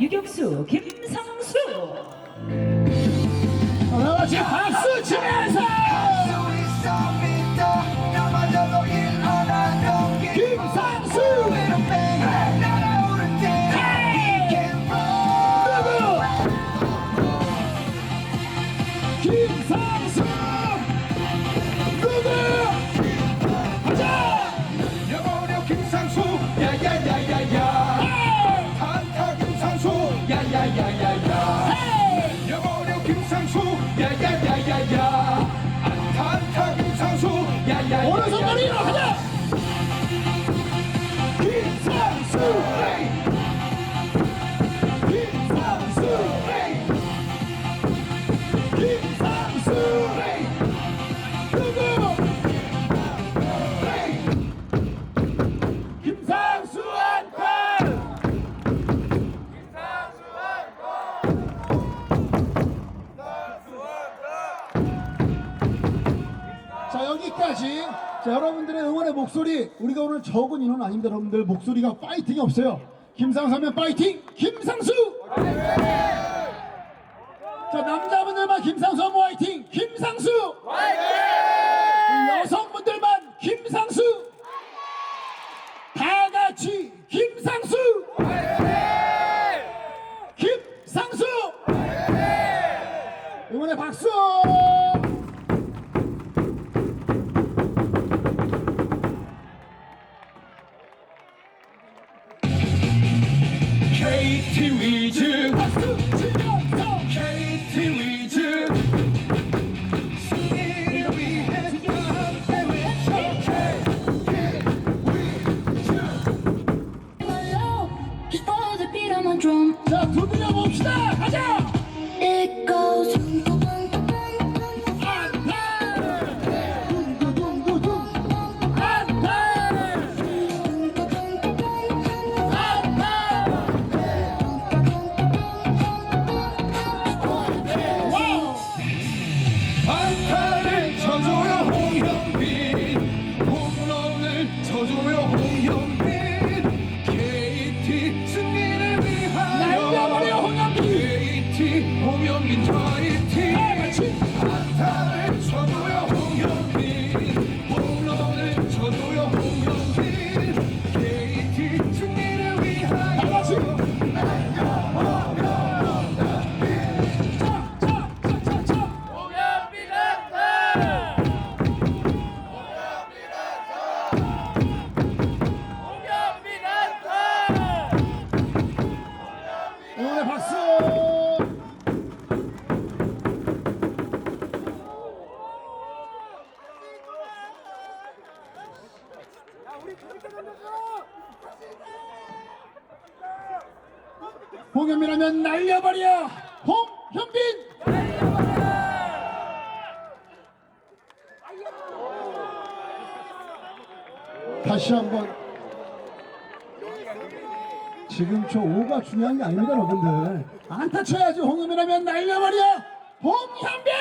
유격수 김상수. 다 같이 박수 치면 야야야야야 한타 김상수. 야야야야 오른손 머리 위로 가자. 김상수 김상수 여기까지. 자 여러분들의 응원의 목소리. 우리가 오늘 적은 인원 아닙니다 여러분들. 목소리가 파이팅이 없어요. 김상수 하면 파이팅. 김상수! 자 남자분들만 김상수 하면 화이팅. 김상수! 여성분들만 김상수! 다 같이 김상수! 김상수! 응원의 박수 to eat. 쳐줘요 홍현빈 응원의 박수 홍현빈 하면 날려버려! 홍현빈 다시 한번. 지금 저 5가 중요한 게 아닙니다 여러분들. 안타 쳐야지 홍현빈 하면 날려버려! 홍현빈